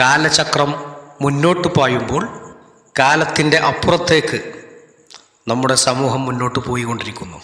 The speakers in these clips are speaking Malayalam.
കാലചക്രം മുന്നോട്ട് പായുമ്പോൾ കാലത്തിന്റെ അപ്പുറത്തേക്ക് നമ്മുടെ സമൂഹം മുന്നോട്ട് പോയിക്കൊണ്ടിരിക്കുന്നു.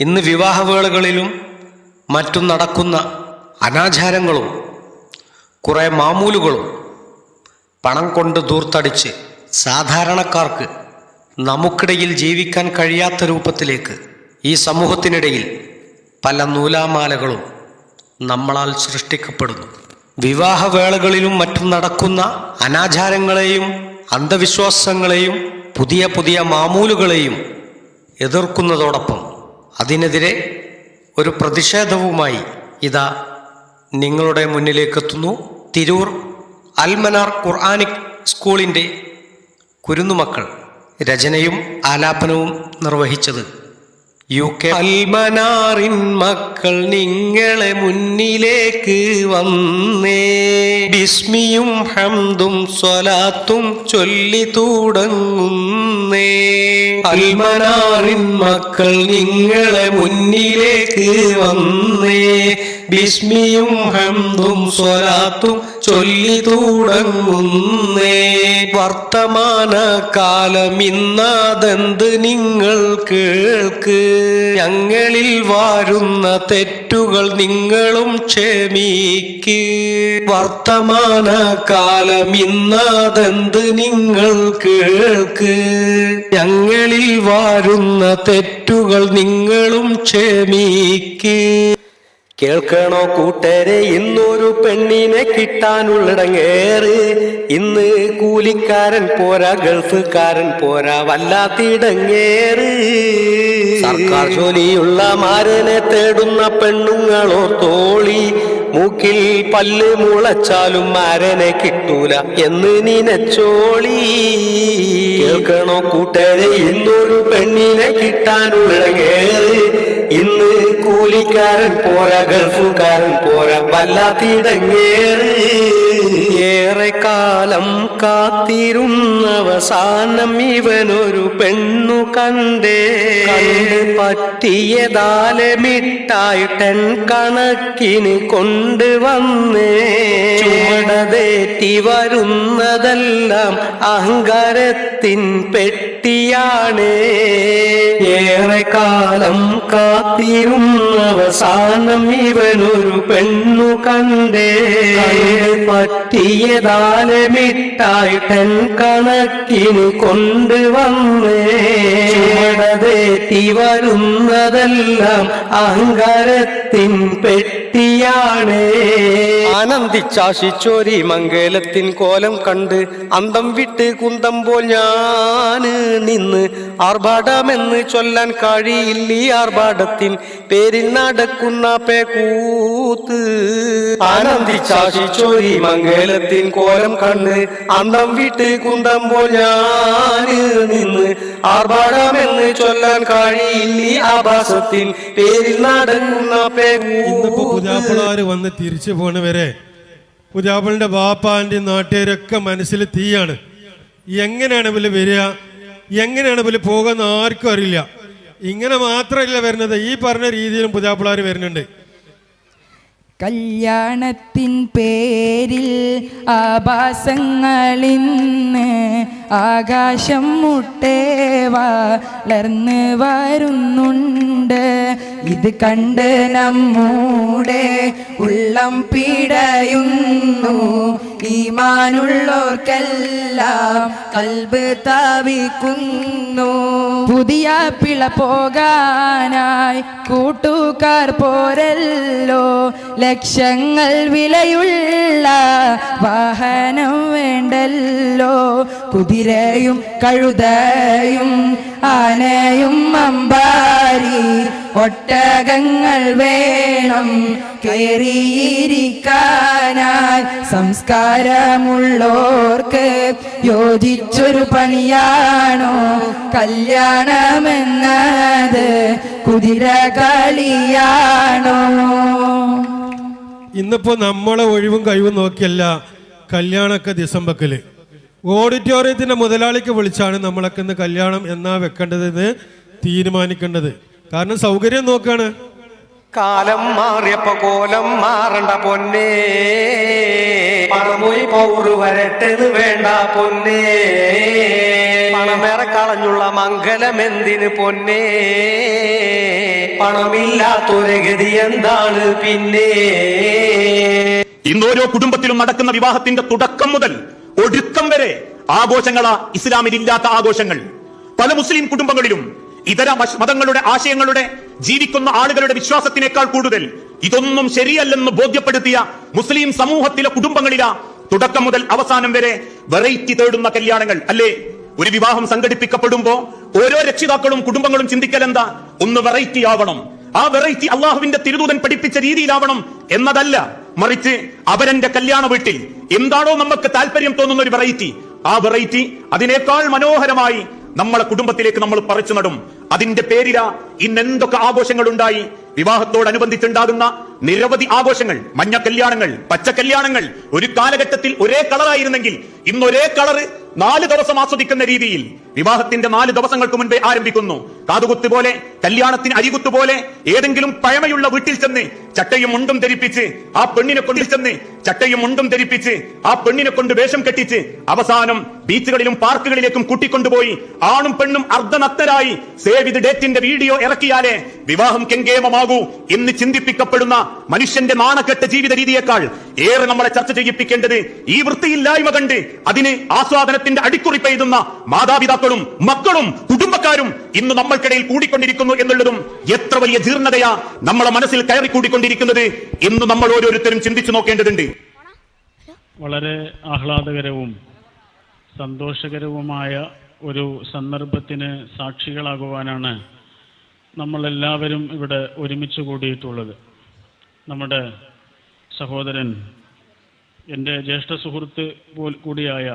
ഇന്ന് വിവാഹവേളകളിലും മറ്റും നടക്കുന്ന അനാചാരങ്ങളും കുറേ മാമൂലുകളും പണം കൊണ്ട് ദൂർത്തടിച്ച് സാധാരണക്കാർക്ക് നമുക്കിടയിൽ ജീവിക്കാൻ കഴിയാത്ത രൂപത്തിലേക്ക് ഈ സമൂഹത്തിനിടയിൽ പല നൂലാമാലകളും നമ്മളാൽ സൃഷ്ടിക്കപ്പെടുന്നു. വിവാഹവേളകളിലും മറ്റും നടക്കുന്ന അനാചാരങ്ങളെയും അന്ധവിശ്വാസങ്ങളെയും പുതിയ പുതിയ മാമൂലുകളെയും എതിർക്കുന്നതോടൊപ്പം അതിനെതിരെ ഒരു പ്രതിഷേധവുമായി ഇതാ നിങ്ങളുടെ മുന്നിലേക്കെത്തുന്നു. തിരൂർ അൽമനാർ ഖുർആാനിക് സ്കൂളിന്റെ കുരുന്നുമക്കൾ രചനയും ആലാപനവും നിർവഹിച്ചത്. യു കെ അൽമനാറിൻ മക്കൾ നിങ്ങളെ മുന്നിലേക്ക് വന്നേ. ബിസ്മിയും ഹംദും സ്വലാത്തും ചൊല്ലി തുടങ്ങുന്നേ. അൽമനാറിൻ മക്കൾ നിങ്ങളെ മുന്നിലേക്ക് വന്നേ. ബിസ്മിയും ഹംദും സ്വലാത്തും ചൊല്ലി തുടങ്ങുന്നേ. വർത്തമാന കാലം ഇന്നാതെന്ത് നിങ്ങൾ കേൾക്ക്? ഞങ്ങളിൽ വാരുന്ന തെറ്റുകൾ നിങ്ങളും ക്ഷമിക്ക്. വർത്തമാന കാലം ഇന്നാതെന്ത് നിങ്ങൾ കേൾക്ക്? ഞങ്ങളിൽ വാരുന്ന തെറ്റുകൾ നിങ്ങളും ക്ഷമിക്ക്. കേൾക്കണോ കൂട്ടരെ? ഇന്നൊരു പെണ്ണിനെ കിട്ടാനുള്ളിടങ്ങേറ്. ഇന്ന് കൂലിക്കാരൻ പോരാ ഗൾഫുകാരൻ പോരാ വല്ലാത്തിടങ്ങേറ്. സർക്കാർ ജോലിയുള്ള മാരനെ തേടുന്ന പെണ്ണുങ്ങളോ തോളി മൂക്കിൽ പല്ല് മുളച്ചാലും മാരനെ കിട്ടൂല എന്ന് നിനച്ചോളി. കേൾക്കണോ കൂട്ടരെ ഇന്നൊരു പെണ്ണിനെ കിട്ടാനുള്ള കേറ്. ഇന്ന് കൂലിക്കാരൻ പോരാ ഗൾഫുകാരൻ പോരാ വല്ലാത്തിടങ്ങേറ്. കാത്തിരുന്നവസാനം ഇവനൊരു പെണ്ണു കണ്ടേ. കണ്ട് പറ്റിയതാലമിട്ടായിട്ടൻ കണക്കിന് കൊണ്ടുവന്നേ. ചുമടതേറ്റി വരുന്നതെല്ലാം അഹങ്കാരത്തിൻ പെട്ടിയാണേ ഏറെ കാലം കാത്തിരുന്നവസാനം ഇവനൊരു പെണ്ണു കണ്ടേ. പറ്റിയതാലെ മിട്ടായിട്ടൻ കണക്കിന് കൊണ്ടുവന്നേ. ചുമടതേറ്റി വരുന്നതെല്ലാം അഹങ്കാരത്തിൻ പെട്ടിയാണ്. ആനന്ദിച്ചാശിച്ചോരി മംഗലത്തിൻ കോലം കണ്ട് അന്തം വിട്ട് കുന്തം പോൽ ഞാൻ. നിന്ന് ആർഭാടമെന്ന് ചൊല്ലാൻ കഴിയില്ല ഈ ആർഭാടത്തിൻ പേരിൽ നടക്കുന്ന പേക്കൂത്ത്. ആനന്ദിച്ചാശിച്ചോരി മംഗലത്തിൻ കോലം കണ്ണ്. അന്തം വിട്ട് കുന്തമ്പോൾ ഞാൻ നിന്ന് ആർഭാടമെന്ന് ചൊല്ലാൻ കഴിയില്ല ഈ ആഭാസത്തിൻ പേരിൽ നടക്കുന്ന പേക്കൂത്ത്. വന്ന് തിരിച്ചു പോണവരെ പുതിയാപ്പിളിന്റെ ബാപ്പാന്റെ നാട്ടുകാരൊക്കെ മനസ്സിൽ തീയാണ്. എങ്ങനെയാണ് ഇവർ വരിക? എങ്ങനെയാണ് പുലി പോകുന്ന ആർക്കും അറിയില്ല. ഇങ്ങനെ മാത്രമല്ല വരുന്നത്. ഈ പറഞ്ഞ രീതിയിലും പുതിയാപ്പിളാര് വരുന്നുണ്ട്. കല്യാണത്തിൻ പേരിൽ ആഭാസങ്ങളിന്ന് ആകാശം മുട്ടേ വളർന്ന് വരുന്നുണ്ട്. ഇത് കണ്ട് നമ്മുടെ ഉള്ളം പീടയുന്നു. ഈമാനുള്ളോർക്കെല്ലാം കൽബ് താവിക്കുന്നു പുതിയ പിള പോകാനായി കൂട്ടുകാർ പോരല്ലോ. ലക്ഷങ്ങൾ വിലയുള്ള വാഹനം വേണ്ടല്ലോ. കുതിരയും കഴുതയും ആനയും അമ്പാരി ഒട്ടകങ്ങൾ വേണം കയറിയിരിക്കാനായി സംസ്കാരമുള്ളോർക്ക് യോജിച്ചൊരു പണിയാണോ? കല്യാണമെന്നത് കുതിര കളിയാണോ ഇന്നിപ്പോ നമ്മളെ ഒഴിവും കഴിവും നോക്കിയല്ല കല്യാണമൊക്കെ ദിസംബക്കിൽ ഓഡിറ്റോറിയത്തിന്റെ മുതലാളിക്ക് വിളിച്ചാണ് നമ്മളൊക്കെ ഇന്ന് കല്യാണം എന്നാ വെക്കേണ്ടതെന്ന് തീരുമാനിക്കേണ്ടത്. കാരണം സൗകര്യം നോക്കാണ്. കാലം മാറിയപ്പോ കോലം മാറണ്ട പൊന്നേ. പണമൊഴി പൗറ് വരട്ടെന്ന് വേണ്ട പൊന്നേ. പണമേറെ കളഞ്ഞുള്ള മംഗലം എന്തിന് പൊന്നേ. പണമില്ലാത്തൊരു ഗതി എന്താണ് പിന്നെ. ഇന്നോരോ ഓരോ കുടുംബത്തിലും നടക്കുന്ന വിവാഹത്തിന്റെ തുടക്കം മുതൽ ഒടുക്കം വരെ ആഘോഷങ്ങളാ ഇസ്ലാമിലില്ലാത്ത ആഘോഷങ്ങൾ. പല മുസ്ലിം കുടുംബങ്ങളിലും ഇതര മതങ്ങളുടെ ആശയങ്ങളുടെ ജീവിക്കുന്ന ആളുകളുടെ വിശ്വാസത്തിനേക്കാൾ കൂടുതൽ ഇതൊന്നും ശരിയല്ലെന്ന് ബോധ്യപ്പെടുത്തിയ മുസ്ലിം സമൂഹത്തിലെ കുടുംബങ്ങളിലാ തുടക്കം മുതൽ അവസാനം വരെ വെറൈറ്റി തേടുന്ന കല്യാണങ്ങൾ അല്ലേ? ഒരു വിവാഹം സംഘടിപ്പിക്കപ്പെടുമ്പോ ഓരോ രക്ഷിതാക്കളും കുടുംബങ്ങളും ചിന്തിക്കൽ എന്താ ഒന്ന് വെറൈറ്റി ആവണം. ആ വെറൈറ്റി അള്ളാഹുവിന്റെ തിരുദൂതൻ പഠിപ്പിച്ച രീതിയിലാവണം എന്നതല്ല. മറിച്ച് അവരന്റെ കല്യാണ വീട്ടിൽ എന്താണോ നമുക്ക് താല്പര്യം തോന്നുന്ന ഒരു വെറൈറ്റി ആ വെറൈറ്റി അതിനേക്കാൾ മനോഹരമായി നമ്മളെ കുടുംബത്തിലേക്ക് നമ്മൾ പറിച്ചു നടും. അതിന്റെ പേരില ഇന്ന് എന്തൊക്കെ ആഘോഷങ്ങൾ ഉണ്ടായി വിവാഹത്തോടനുബന്ധിച്ചുണ്ടാകുന്ന നിരവധി ആഘോഷങ്ങൾ. മഞ്ഞ കല്യാണങ്ങൾ പച്ച കല്യാണങ്ങൾ. ഒരു കാലഘട്ടത്തിൽ ഒരേ കളറായിരുന്നെങ്കിൽ ഇന്ന് ഒരേ കളറ് നാല് ദിവസം ആസ്വദിക്കുന്ന രീതിയിൽ വിവാഹത്തിന്റെ നാല് ദിവസങ്ങൾക്ക് മുൻപേ ആരംഭിക്കുന്നു. കാതുകുത്ത് പോലെ കല്യാണത്തിന് അരികുത്ത് പോലെ ഏതെങ്കിലും പഴമയുള്ള വീട്ടിൽ ചെന്ന് ചട്ടയും മുണ്ടും ധരിപ്പിച്ച് ആ പെണ്ണിനെ കൊണ്ടിൽ ചെന്ന് ചട്ടയും മുണ്ടും ധരിപ്പിച്ച് ആ പെണ്ണിനെ കൊണ്ട് വേഷം കെട്ടിച്ച് അവസാനം ബീച്ചുകളിലും പാർക്കുകളിലേക്കും കൂട്ടിക്കൊണ്ടുപോയി ആണും പെണ്ണും അർദ്ധനത്തരായി സേവ് ഇത് ഡേറ്റിന്റെ വീഡിയോ ഇറക്കിയാലേ വിവാഹം കെങ്കേമമാകൂ എന്ന് ചിന്തിപ്പിക്കപ്പെടുന്ന മനുഷ്യന്റെ നാണക്കെട്ട ജീവിത രീതിയേക്കാൾ ഏറെ നമ്മളെ ചർച്ച ചെയ്യിപ്പിക്കേണ്ടത് ഈ വൃത്തിയില്ലായ്മ കണ്ട് അതിന് ആസ്വാദനത്തിന്റെ അടിക്കുറി പെയ്തുന്ന മാതാപിതാക്കളും മക്കളും കുടുംബക്കാരും ഇന്ന് നമ്മൾക്കിടയിൽ കൂടിക്കൊണ്ടിരിക്കുന്നു എന്നുള്ളതും എത്ര വലിയ ജീർണതയാ നമ്മളെ മനസ്സിൽ കയറി കൂടിക്കൊണ്ടിരിക്കുന്നത് എന്ന് നമ്മൾ ഓരോരുത്തരും ചിന്തിച്ചു നോക്കേണ്ടതുണ്ട്. വളരെ ആഹ്ലാദകരവും സന്തോഷകരവുമായ ഒരു സന്ദർഭത്തിന് സാക്ഷികളാകുവാനാണ് നമ്മളെല്ലാവരും ഇവിടെ ഒരുമിച്ച് കൂടിയിട്ടുള്ളത്. നമ്മുടെ സഹോദരൻ എന്റെ ജ്യേഷ്ഠ സുഹൃത്ത് പോൽ കൂടിയായ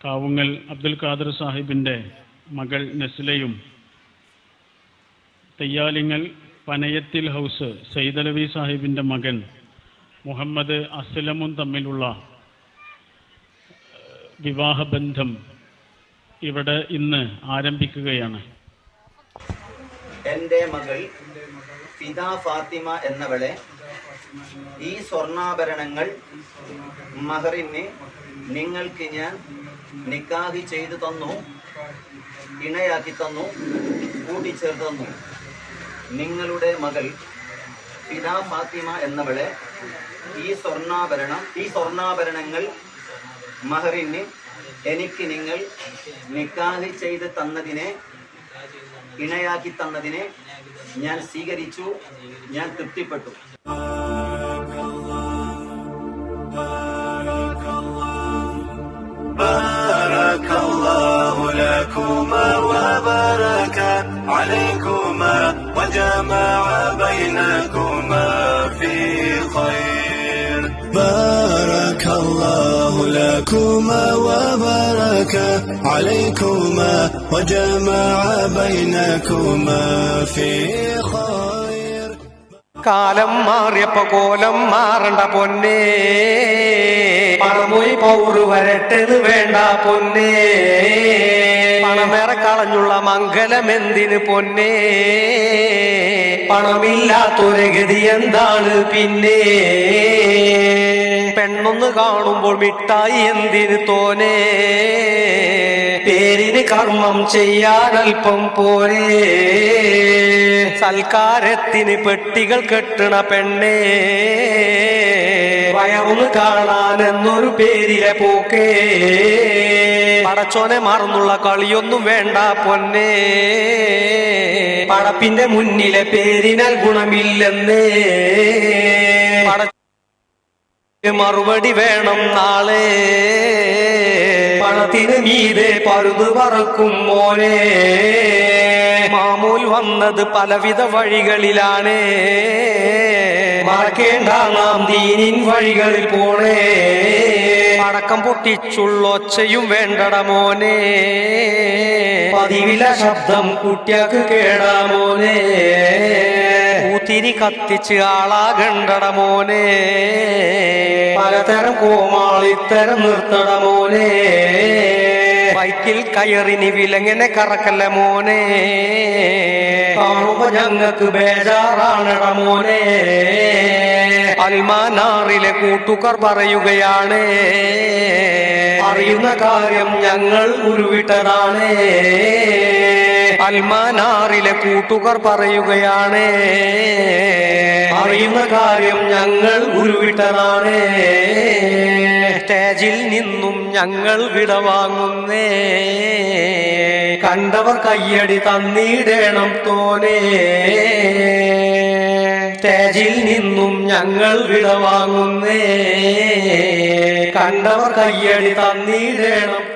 കാവുങ്ങൽ അബ്ദുൽ ഖാദർ സാഹിബിന്റെ മകൾ നെസ്ലയും തെയ്യാലിങ്ങൽ പനയത്തിൽ ഹൗസ് സൈദലവി സാഹിബിന്റെ മകൻ മുഹമ്മദ് അസ്ലമും തമ്മിലുള്ള വിവാഹബന്ധം ഇവിടെ ഇന്ന് ആരംഭിക്കുകയാണ്. എന്റെ മകൾ ഫിദ ഫാത്തിമ എന്നവളെ ഈ സ്വർണാഭരണങ്ങൾ മഹറിന് നിങ്ങൾക്ക് ഞാൻ നിക്കാഹി ചെയ്തു തന്നു ഇണയാക്കി തന്നു കൂട്ടിച്ചേർത്ത് തന്നു. നിങ്ങളുടെ മകൾ പിതാ ഫാത്തിമ എന്നവളെ ഈ സ്വർണാഭരണം ഈ സ്വർണാഭരണങ്ങൾ മഹറിന് എനിക്ക് നിങ്ങൾ നിക്കാഹി ചെയ്ത് തന്നതിനെ ഇണയാക്കി തന്നതിനെ ഞാൻ സ്വീകരിച്ചു ഞാൻ തൃപ്തിപ്പെട്ടു. وجمع بينكما في خير بارك الله لكما وبارك عليكما وجمع بينكما في خير കാലം മാറിയപ്പോ കോലം മാറണ്ട പൊന്നേ പണമൊയ് പൗറ് വരട്ടെന്ന് വേണ്ട പൊന്നേ. പണമേറെ കളഞ്ഞുള്ള മംഗലം എന്തിന് പൊന്നേ? പണമില്ലാത്തൊരു ഗതി എന്താണ് പിന്നെ? പെണ്ണൊന്ന് കാണുമ്പോൾ മിഠായി എന്തിന് തോനേ പേരിന് കർമ്മം ചെയ്യാൻ അല്പം പോരേ. സൽക്കാരത്തിന് പെട്ടികൾ കെട്ടണ പെണ്ണേ. വയറൊന്ന് കാണാൻ എന്നൊരു പേരിലെ പോക്കേ. പടച്ചോനെ മറന്നുള്ള കളിയൊന്നും വേണ്ട പൊന്നേ. പടപ്പിന്റെ മുന്നിലെ പേരിനാൽ ഗുണമില്ലെന്നേ. പട മറുപടി വേണം നാളെ. പണത്തിന് മീതെ പരുത് പറക്കും മോനെ. മാമൂൽ വന്നത് പലവിധ വഴികളിലാണ്. മറക്കേണ്ട നാം ദീനിൻ വഴികളിൽ പോണേ. അടക്കം പൊട്ടിച്ചുള്ള ഒച്ചയും വേണ്ടട മോനെ. പതിവില ശബ്ദം കുട്ടിയാക്ക് കേടാ മോനെ. പൂത്തിരി കത്തിച്ച് ആളാകണ്ടട മോനെ. പലതരം കോമാളിത്തരം നിർത്തട മോനെ. ബൈക്കിൽ കയറിനി വിലങ്ങനെ കറക്കല്ല മോനെ. കാണുമ്പോ ഞങ്ങൾക്ക് ബേജാറാണട മോനെ. അൽമാനാറിലെ കൂട്ടുകാർ പറയുകയാണ്. അറിയുന്ന കാര്യം ഞങ്ങൾ ഉരുവിട്ടതാണ്. അൽമാനാറിലെ കൂട്ടുകാർ പറയുകയാണ് അറിയുന്ന കാര്യം ഞങ്ങൾ ഉരുവിട്ടതാണ്. സ്റ്റേജിൽ നിന്നും ഞങ്ങൾ വിടവാങ്ങുന്നേ കണ്ടവർ കയ്യടി തന്നിടേണം തോനേ സ്റ്റേജിൽ നിന്നും ഞങ്ങൾ വിടവാങ്ങുന്നേ കണ്ടവർ കയ്യടി തന്നിടണം.